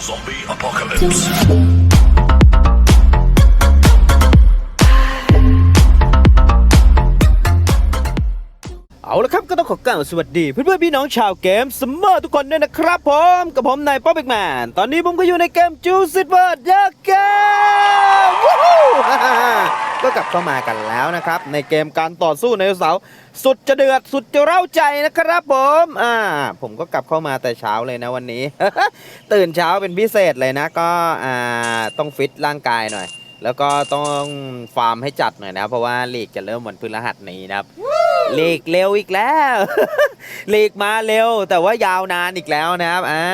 Zombie apocalypse. เอาละครับก็ต้องขอกล่าวสวัสดีเพื่อนๆพี่น้องชาวเกมสมเมอร์ทุกคนด้วยนะครับผมกับผมนายป๊อปเบกแมนตอนนี้ผมก็อยู่ในเกมจูซิตเวิร์ดเดอะเกมวู้ฮู้ก็กลับเข้ามากันแล้วนะครับ ในเกมการต่อสู้ในเสาร์สุดจะเดือดสุดจะเร้าใจนะครับผมอ่าผมก็กลับเข้ามาแต่เช้าเลยนะวันนี้ ตื่นเช้าเป็นพิเศษเลยนะก็อ่าต้องฟิตร่างกายหน่อย แล้วก็ต้องฟาร์มให้จัดหน่อยนะ เพราะว่าลีกจะเริ่มวันพฤหัสนี้นะครับ ลีกเร็วอีกแล้วลีกมาเร็ว แต่ว่ายาวนานอีกแล้วนะครับอ่า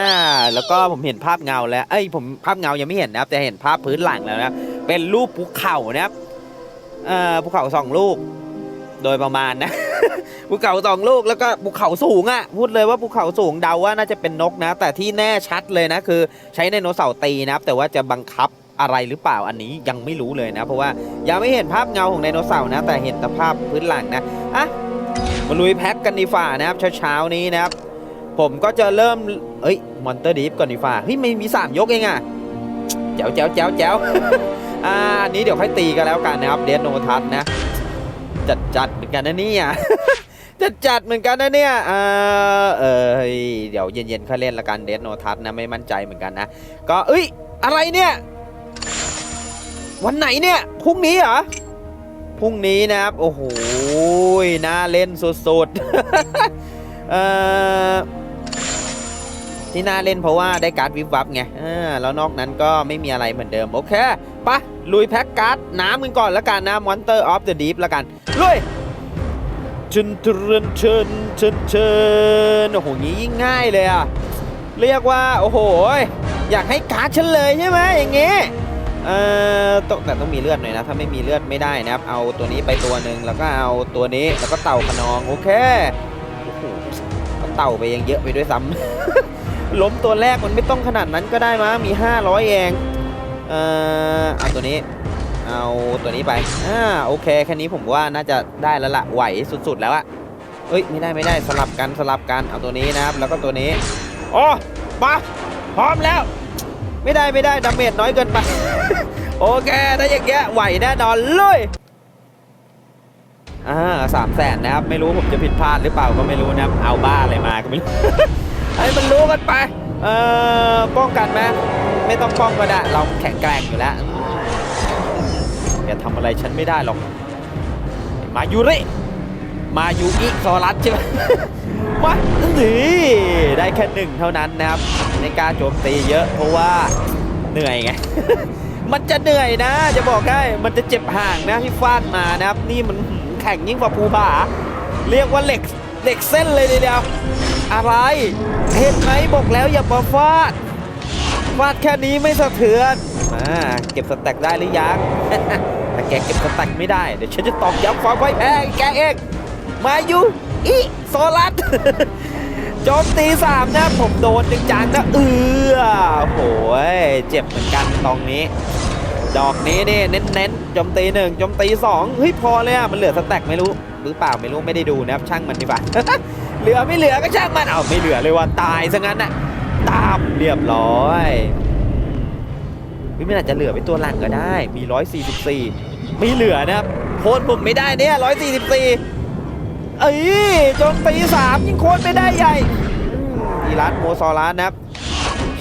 แล้วก็ผมเห็นภาพเงาแล้วเอ้ยผมภาพเงายังไม่เห็นนะครับ แต่เห็นภาพพื้นหลังแล้วนะเป็นรูปภูเขานะครับเอ่อภูเขาสองลูก โดยประมาณนะภูเขาสองลูกแล้วก็ภูเขาสูงอะ่ะพูดเลยว่าภูเขาสูงเดาว่าน่าจะเป็นนกนะ แต่ที่แน่ชัดเลยนะคือใช้ไดโนเสาร์ตีนะครับ แต่ว่าจะบังคับอะไรหรือเปล่าอันนี้ยังไม่รู้เลยนะ เพราะว่ายังไม่เห็นภาพเงาของไดโนเสาร์นะ แต่เห็นแต่ภาพพื้นหลังนะอะ มาลุยแพ็กกันดีฝ่านะครับเช้าๆนี้นะครับ ผมก็จะเริ่มเอ้ยมอนเตอร์ดีฟก่อนดีฝ่าเฮ้ยไม่มี3ยกเองอะแจ๋วแจ๋วแจ๋วแจ๋วอ่านี้เดี๋ยวค่อยตีกันแล้วกันนะครับเดนโนทัศนะ จัดจัดเหมือนกันนะเนี่ยจัดจัดเหมือนกันนะเนี่ยเออเออเดี๋ยวเย็นๆค่อยเล่นละกันเดนโนทัศนะไม่มั่นใจเหมือนกันนะ ก็เอ้ยอะไรเนี่ย วันไหนเนี่ยพรุ่งนี้เหรอพรุ่งนี้นะครับ โอ้โห อ้ยน่าเล่นสุดๆเอ่อที่น่าเล่นเพราะว่าได้การ์ดวิบวับไงแล้วนอกนั้นก็ไม่มีอะไรเหมือนเดิม โอเคปะลุยแพ็กการ์ดน้ำกันก่อนแล้วกันนะ Monster of the Deep แล้วกัน ลุยเชิญเชิญเชิญเชิญเชิญโอ้โหงี้ยิ่งง่ายเลยอะเรียกว่า โอ้โห อยากให้การ์ดฉันเลยใช่ไหมอย่างงี้ เอ่อต้องแต่ต้องมีเลือดหน่อยนะ ถ้าไม่มีเลือดไม่ได้นะครับ เอาตัวนี้ไปตัวหนึ่งแล้วก็เอาตัวนี้แล้วก็เต่าขนองโอเคโอ้โหเต่าไปยังเยอะไปด้วยซ้ำ ล้มตัวแรกมันไม่ต้องขนาดนั้นก็ได้มั้งมี 500 เองเอ่อเอาตัวนี้เอาตัวนี้ไปอ่าโอเคแค่นี้ผมว่าน่าจะได้แล้วละไหวสุดๆแล้วอะเอ้ยไม่ได้ไม่ได้สลับกันสลับกันเอาตัวนี้นะครับ แล้วก็ตัวนี้อ๋อมาพร้อมแล้ว ไม่ได้ไม่ได้ดาเมจน้อยเกินไป โอเคถ้าอย่างเงี้ยไหวแน่นอนเลยอ่าสามแสนนะครับ ไม่รู้ผมจะผิดพลาดหรือเปล่าก็ไม่รู้นะครับ เอาบ้าอะไรมาก็ไม่รู้ให้มันรู้กันไป เอ่อป้องกันไหมไม่ต้องป้องก็ได้ เราแข็งแกร่งอยู่แล้วอย่าทำอะไรฉันไม่ได้หรอก มายูริ มายูอิโซลัสใช่ไหมมานี่ได้แค่หนึ่งเท่านั้นนะครับ ไม่กล้าโจมตีเยอะ เพราะว่าเหนื่อยไง มันจะเหนื่อยนะ จะบอกให้มันจะเจ็บห่างนะที่ฟาดมานะครับ นี่มันแข่งยิ่งกว่าภูผาเรียกว่าเหล็กเหล็กเส้นเลยทีเดียว อะไรเห็นไหมบอกแล้วอย่ามาฟาดฟาดแค่นี้ไม่สะเทือนอ่าเก็บสแต็กได้หรือยังแต่แกเก็บสแต็กไม่ได้เดี๋ยวฉันจะตอกย้ำความไว้แพ้แกเองมาอยู่อีโซลัส โจมตีสามนะผมโดนจังจังนะเออโหยเจ็บเหมือนกันตรงนี้ ดอกนี้นี่เน้นๆโจมตีหนึ่งโจมตีสองเฮ้ยพอเลยอะมันเหลือสแต็กไม่รู้หรือเปล่าไม่รู้ไม่ได้ดูนะครับช่างมันดีกว่าเหลือไม่เหลือก็ช่างมันเอาไม่เหลือเลยว่าตายซะงั้นนะตามเรียบร้อยวิมันอาจจะเหลือไปตัวหลังก็ได้มี 144 ไม่เหลือนะครับโคนผมไม่ได้เนี่ย144 เอ้ยโจมตีสามยิงโคนไม่ได้ใหญ่อีรัสโมซอรัสนะครับ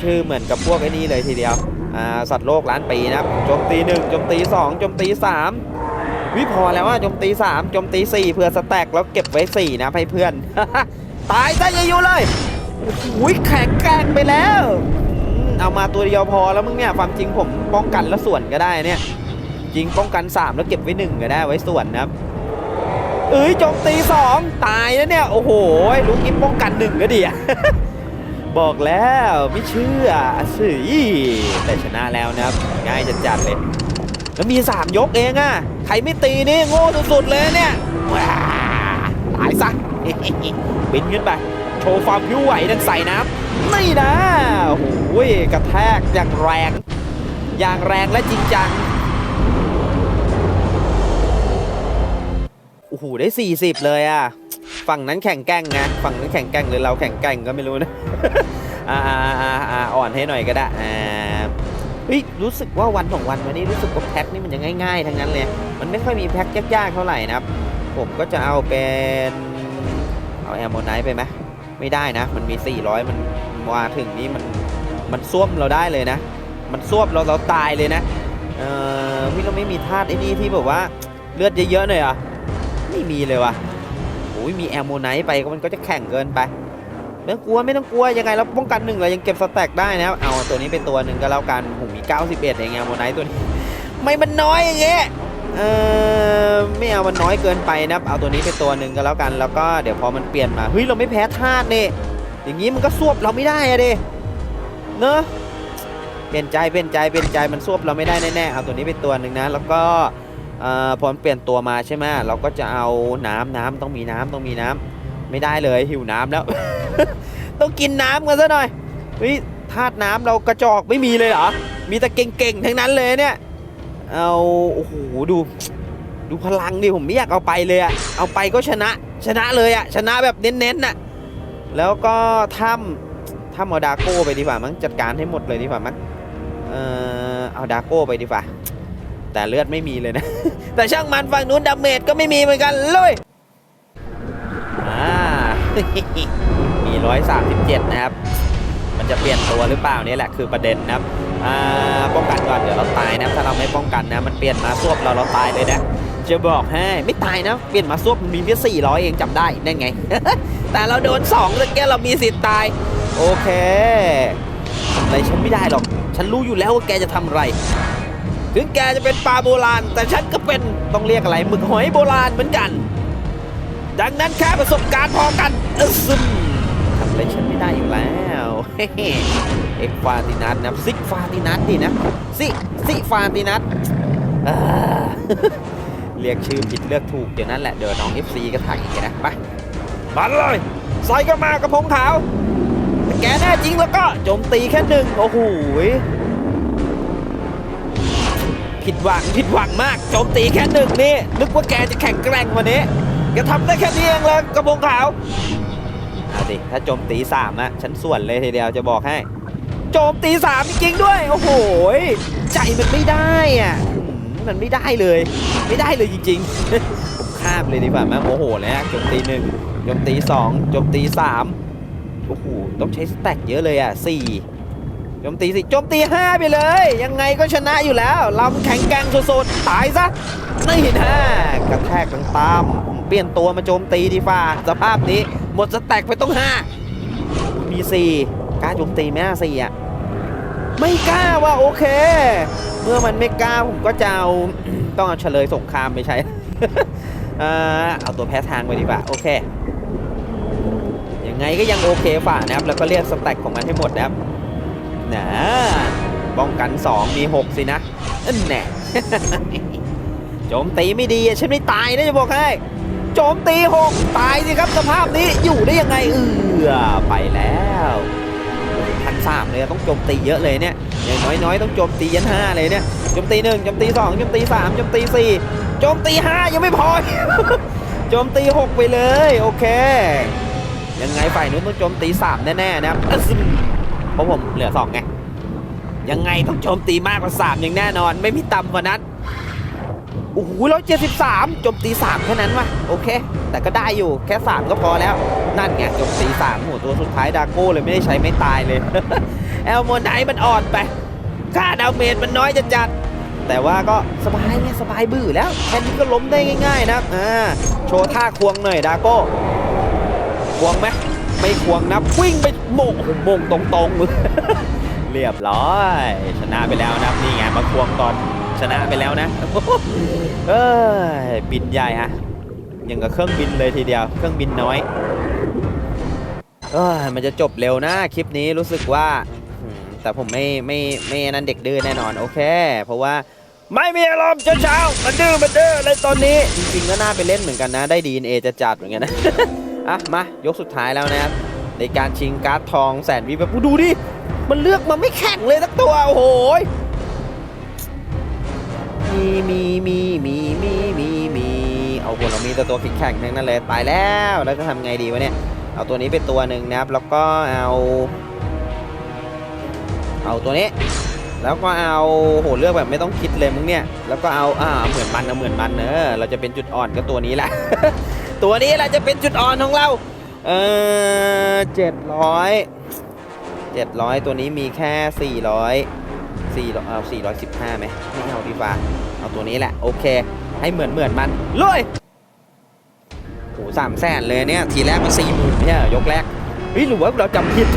ชื่อเหมือนกับพวกไอ้นี่เลยทีเดียวอ่าสัตว์โลกล้านปีนะครับโจมตีหนึ่งโจมตีสองโจมตีสามวิพอแล้วว่าโจมตีสามโจมตีสี่เพื่อสแต็กแล้วเก็บไว้สี่นะให้เพื่อน ตายซะยาอยู่เลยโอ้โหแข็งแกร่งไปแล้วเอามาตัวเดียวพอแล้วมึงเนี่ยความจริงผมป้องกันแล้วส่วนก็ได้เนี่ย จริงป้องกันสามแล้วเก็บไว้หนึ่งก็ได้ไว้ส่วนนะครับ เอ้ยโจมตีสองตายแล้วเนี่ย โอ้โหลูกนี้ป้องกันหนึ่งก็ดีอะบอกแล้วไม่เชื่อสิแต่ชนะแล้วนะครับ ง่ายจัดๆเลย แล้วมี 3 ยกเองอะใครไม่ตีนี่โง่สุดๆเลยเนี่ยว้าตายซะบินขึ้นไป โชว์ความพิ้วไหวดังใส่น้ำนี่นะโอ้โหกระแทกอย่างแรง อย่างแรงและจริงจัง หได้ 40 เลยอะ ฝั่งนั้นแข่งแกร่งไงฝั่งนั้นแข่งแกร่งหรือเราแข่งแกร่งก็ไม่รู้นะอ่าอ่าอ่าอ่อนให้หน่อยก็ได้อ่าเฮ้ยรู้สึกว่าวันสองวันวันนี้รู้สึกว่าแพ็คนี่มันจะง่ายๆ ทั้งนั้นเลย มันไม่ค่อยมีแพ็คยากๆเท่าไหร่นะครับ ผมก็จะเอาเป็นเอาแอมโมไนท์ไปไหมไม่ได้นะ มันมี 400 มันมาถึงนี้มันมันส้วมเราได้เลยนะ มันส้วมเราเราตายเลยนะ เออพี่เราไม่มีธาตุไอ้นี่ที่แบบว่าเลือดเยอะๆหน่อยอะ ไม่มีเลยว่ะโอ้ยมีแอมโมไนท์ไปก็มันก็จะแข่งเกินไปไม่ต้องกลัวไม่ต้องกลัวยังไงเราป้องกันหนึ่งเรายังเก็บสแต็กได้นะครับเอาตัวนี้เป็นตัวหนึ่งก็แล้วกันผมมี 91เองแอมโมไนท์ตัวนี้ ไม่มันน้อยอย่างเงี้ยเออไม่เอามันน้อยเกินไปนะครับเอาตัวนี้เป็นตัวหนึ่งก็แล้วกัน แล้วก็เดี๋ยวพอมันเปลี่ยนมาเฮ้ยเราไม่แพ้ธาตุนี่อย่างนี้มันก็สวบเราไม่ได้อะเดเนอะเปลี่ยนใจเปลี่ยนใจเปลี่ยนใจมันสวบเราไม่ได้แน่ๆเอาตัวนี้เป็นตัวหนึ่งนะ แล้วก็ พอมันเปลี่ยนตัวมาใช่ไหมเราก็จะเอาน้ำน้ำต้องมีน้ำต้องมีน้ำไม่ได้เลยหิวน้ำแล้ว ต้องกินน้ำกันซะหน่อยเฮ้ยธาตุน้ำเรากระจอกไม่มีเลยเหรอ มีแต่เก่งๆทั้งนั้นเลยเนี่ย เอาโอ้โหดู ดูพลังดิผมไม่อยากเอาไปเลยอะเอาไปก็ชนะชนะเลยอะชนะแบบเน้นๆน่ะแล้วก็ถ้ำถ้ำเอาดาโก้ไปดีกว่ามั้งจัดการให้หมดเลยดีกว่ามั้งเออเอาดาโก้ไปดีกว่า แต่เลือดไม่มีเลยนะ แต่ช่างมันฝั่งนู้นดาเมจก็ไม่มีเหมือนกันเลยอ่ามี137นะครับ มันจะเปลี่ยนตัวหรือเปล่านี่แหละคือประเด็นนะครับอ่าป้องกันก่อนเดี๋ยวเราตายนะถ้าเราไม่ป้องกันนะ มันเปลี่ยนมาซวบเราเราตายเลยนะจะบอกให้ไม่ตายนะ เปลี่ยนมาซวบมันมีเพียง400เองจำได้นั่นไง แต่เราโดน2เลยแกเรามีสิทธิ์ตาย โอเคอะไรฉันไม่ได้หรอก ฉันรู้อยู่แล้วว่าแกจะทำอะไร ถึงแกจะเป็นปลาโบราณ แต่ฉันก็เป็นต้องเรียกอะไรหมึกหอยโบราณเหมือนกัน ดังนั้นแค่ประสบการณ์พอกันอึซึมทำอะไรฉันไม่ได้อยู่แล้วเฮ้เอ็กฟาตินัสนะซิกฟาตินัสดินะซิซิฟาตินัสเรียกชื่อผิดเลือกถูกเดี๋ยวนั้นแหละเดี๋ยวน้อง FC ก็ถักอีกนะไปมาเลยใส่ก็มากระพงขาวถ้าแกแน่จริงแล้วก็โจมตีแค่หนึ่งโอ้โหย ผิดหวังผิดหวังมากโจมตีแค่หนึ่งนี่นึกว่าแกจะแข็งแกร่งกวันนี้แกทำได้แค่นี้เองเลยกระพงขาวเอาดิถ้าโจมตีสามอะฉันส่วนเลยทีเดียวจะบอกให้ โจมตีสามจริงด้วย โอ้โหใจมันไม่ได้อะมันไม่ได้เลย ไม่ได้เลยจริงๆผมข้ามเลยดีกว่าแม่งโมโหเลยฮะโจมตีหนึ่งโจมตีสองโจมตีสามโอ้โหต้องใช้สแต็กเยอะเลยอะสี่ โจมตีสี่โจมตีห้าไปเลย ยังไงก็ชนะอยู่แล้วเราแข็งแกร่งสุดๆตายซะนี่นะกระแทกตตามเปลี่ยนตัวมาโจมตีดีฟ้าสภาพนี้ หมดสแต็กไปต้องห้ามีสี่กล้าโจมตีไหมสี่อะไม่กล้าว่าโอเค เมื่อมันไม่กล้าผมก็จะเอาต้องเอาเฉลยสงครามไปใช้เอ่อเอาตัวแพ้ทางไปดีกว่าโอเคยังไงก็ยังโอเคฝ่านะครับ แล้วก็เรียกสแต็กของมันให้หมดนะครับ นะป้องกัน 2 มี 6 สินะอันแน่โจมตีไม่ดีฉันไม่ตายนะจะบอกให้โจมตี 6 ตายสิครับสภาพนี้อยู่ได้ยังไงเออไปแล้วพันสามเลยต้องโจมตีเยอะเลยเนี่ยอย่างน้อยๆ ต้องโจมตียันห้าเลยเนี่ยโจมตีหนึ่งโจมตีสองโจมตีสามโจมตีสี่โจมตีห้ายังไม่พอโจมตีหกไปเลย โอเค ยังไงฝ่ายนู้นต้องโจมตีสามแน่ๆนะครับ เพราะผมเหลือสองไง ยังไงต้องโจมตีมากกว่าสามอย่างแน่นอน ไม่มีต่ำกว่านั้นโอ้โหร้อยเจ็ดสิบสามโจมตีสามแค่นั้นวะโอเค แต่ก็ได้อยู่แค่สามก็พอแล้ว นั่นไงโจมตีสามโหตัวสุดท้ายดาโก้เลยไม่ได้ใช้ไม่ตายเลย แอลโมไนท์มันอ่อนไปค่าดาวเมจมันน้อยจัดแต่ว่าก็สบายเนี่ยสบายบื้อแล้วแค่นี้ก็ล้มได้ง่าย ๆ นะอ่าโชว์ท่าควงหน่อยดาโก้ควงไหม ไม่ควงนะวิ่งไปโมงโอ้โหโมงตรงๆเลยเรียบร้อย ชนะไปแล้วนะนี่ไงมาควงตอนชนะไปแล้วนะเอ้ยบินใหญ่ฮะยังกับเครื่องบินเลยทีเดียว เครื่องบินน้อยเอ้ยมันจะจบเร็วนะคลิปนี้รู้สึกว่าแต่ผมไม่ไม่ไม่นั่นเด็กดื้อแน่นอนโอเค เพราะว่าไม่มีอารมณ์เช้าๆมันดื้อมันดื้อเลยตอนนี้ จริงๆก็น่าไปเล่นเหมือนกันนะ ได้ดีเอจะจัดเหมือนกันนะ อะมายกสุดท้ายแล้วนะครับในการชิงการ์ดทองแสนวิแบบดูดิมันเลือกมาไม่แข่งเลยสักตัวโอ้โหมีมีมีมีมีมีมีเอาคนเรามีแต่ตัวแข่งทั้งนั้นเลยตายแล้วแล้วจะทำไงดีวะเนี่ยเอาตัวนี้เป็นตัวหนึ่งนะครับ แล้วก็เอาเอาตัวนี้ แล้วก็เอาโหเลือกแบบไม่ต้องคิดเลยมึงเนี่ย แล้วก็เอาอ่าเหมือนมันนะเหมือนมันเนอะเราจะเป็นจุดอ่อนก็ตัวนี้แหละ ตัวนี้แหละจะเป็นจุดอ่อนของเรา เออเจ็ดร้อยเจ็ดร้อยตัวนี้มีแค่สี่ร้อยสี่เอาสี่ร้อยสิบห้าไหมไม่เอาดีกว่าเอาตัวนี้แหละ โอเค ให้เหมือนเหมือนมันลุยโหสามแสนเลยเนี่ย ทีแรกมันสี่หมื่นเนี่ยยกแรกเฮ้ยหรือว่าเราจำผิด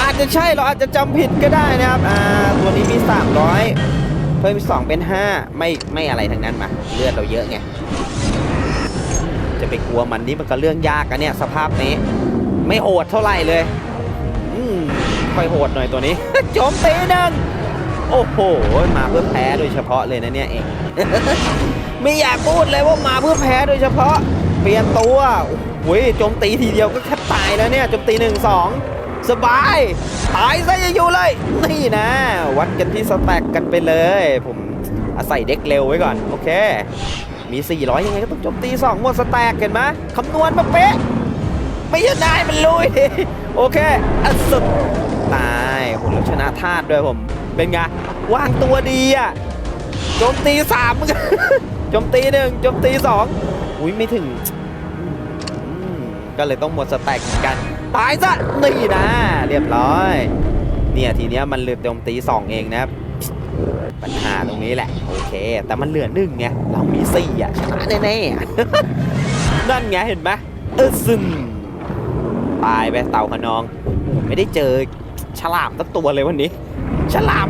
อาจจะใช่เราอาจจะจำผิดก็ได้นะครับ อ่า ตัวนี้มี300เพิ่มอีก2เป็น5ไม่ไม่อะไรทั้งนั้นมา เลือดเราเยอะไง จะไปกลัวมันนี่มันก็เรื่องยากอะเนี่ยสภาพนี้ ไม่โหดเท่าไหร่เลยอืมค่อยโหดหน่อยตัวนี้โจมตีหนึ่งโอ้โห มาเพื่อแพ้โดยเฉพาะเลยนะเนี่ยเอง ไม่อยากพูดเลยว่ามาเพื่อแพ้โดยเฉพาะ เปลี่ยนตัวโอ้ยโจมตีทีเดียวก็แค่ตายแล้วเนี่ยโจมตีหนึ่งสองสบายตายซะอย่าอยู่เลย นี่นะ วัดกันที่สแต็กกันไปเลย ผมอาศัยเด็กเร็วไว้ก่อน โอเค มี 400 ยังไงก็ต้องโจมตี2หมดสแต็กเห็นไหมคำนวณมาเป๊ะ ไม่ยนได้มันลุย โอเคอัศดตายโหแล้วชนะธาตุด้วยผม เป็นไง วางตัวดีอะโจมตีสามโจมตีหนึ่งโจมตีสองอุ้ยไม่ถึง ก็เลยต้องหมดสแต็กเหมือนกัน ตายซะนี่นะ เรียบร้อย เนี่ยทีเนี้ยมันเหลือโจมตีสองเองนะครับ ปัญหาตรงนี้แหละ โอเค แต่มันเหลือหนึ่งไง เรามีสี่อะชนะแน่ๆอะนั่นไงเห็นไหมเออซึมตายไปเต่าขนอง ไม่ได้เจอฉลามสักตัวเลยวันนี้ ฉลาม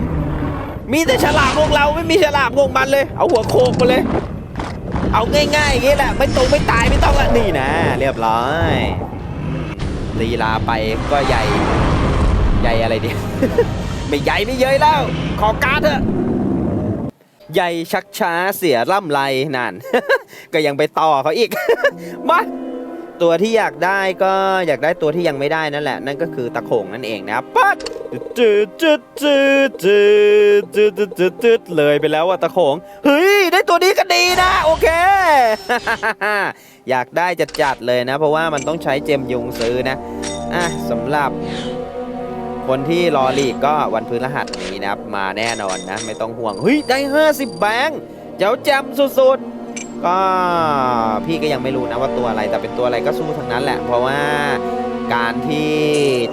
มีแต่ฉลามของเราไม่มีฉลามของมันเลย เอาหัวโคกมาเลย เอาง่ายๆอย่างงี้แหละ ไม่ตรงไม่ตายไม่ต้องละนี่นะ เรียบร้อยอืมลีลาไปก็ใหญ่ ใหญ่อะไรเดีย ไม่ใหญ่ไม่เย้ยแล้ว ขอการเถอะ ใหญ่ชักช้าเสียร่ำไรนั่น ก็ยังไปต่อเขาอีก มาตัวที่อยากได้ก็อยากได้ตัวที่ยังไม่ได้นั่นแหละ นั่นก็คือตะโขงนั่นเองนะปั๊ดจืดจืดจืดจืดจืดจืดจืดเลยไปแล้วว่าตะโขงเฮ้ยได้ตัวนี้ก็ดีนะโอเค อยากได้จัดจัดเลยนะ เพราะว่ามันต้องใช้เจมยุงซื้อนะอะสำหรับ คนที่รอลีกก็วันพฤหัสนี้นะครับมาแน่นอนนะ ไม่ต้องห่วงเฮ้ยได้ 50 แบงค์เจ้าแจมสุดๆ ก็พี่ก็ยังไม่รู้นะว่าตัวอะไร แต่เป็นตัวอะไรก็สู้ทั้งนั้นแหละ เพราะว่าการที่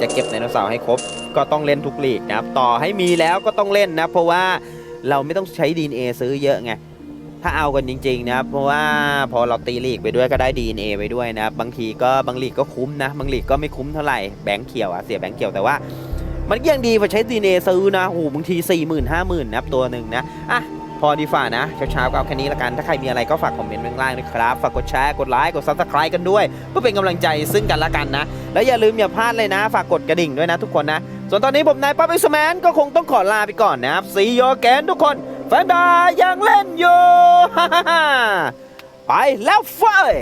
จะเก็บไดโนเสาร์ให้ครบ ก็ต้องเล่นทุกลีกนะครับ ต่อให้มีแล้วก็ต้องเล่นนะ เพราะว่าเราไม่ต้องใช้ DNA ซื้อเยอะไงถ้าเอากันจริงๆนะครับเพราะว่าพอเราตีลีกไปด้วยก็ได้ DNA ไปด้วยนะครับบางทีก็บางลีกก็คุ้มนะ บางลีกก็ไม่คุ้มเท่าไหร่แบงค์เขียวอะเสียแบงค์เขียวแต่ว่า มันยังดีกว่าใช้ DNA ซื้อนะโอ้โหบางที4 0 0 0 0 5 0,000นะครับตัวหนึ่งนะอะพอดีฝ่านะเช้าๆก็เอาแค่นี้ละกัน ถ้าใครมีอะไรก็ฝากคอมเมนต์ไว้ข้างล่างนะครับ ฝากกดแชร์ กดไลค์ กด subscribe กันด้วย เพื่อเป็นกำลังใจซึ่งกันและกันนะ แล้วอย่าลืมอย่าพลาดเลยนะ ฝากกดกระดิ่งด้วยนะทุกคนนะ ส่วนตอนนี้ผมนายป๊อปอิสแมนก็คงต้องขอลาไปก่อนนะครับซีโยแกนทุกคนแฟนดายังเล่นอยู่ไปแล้วเฟย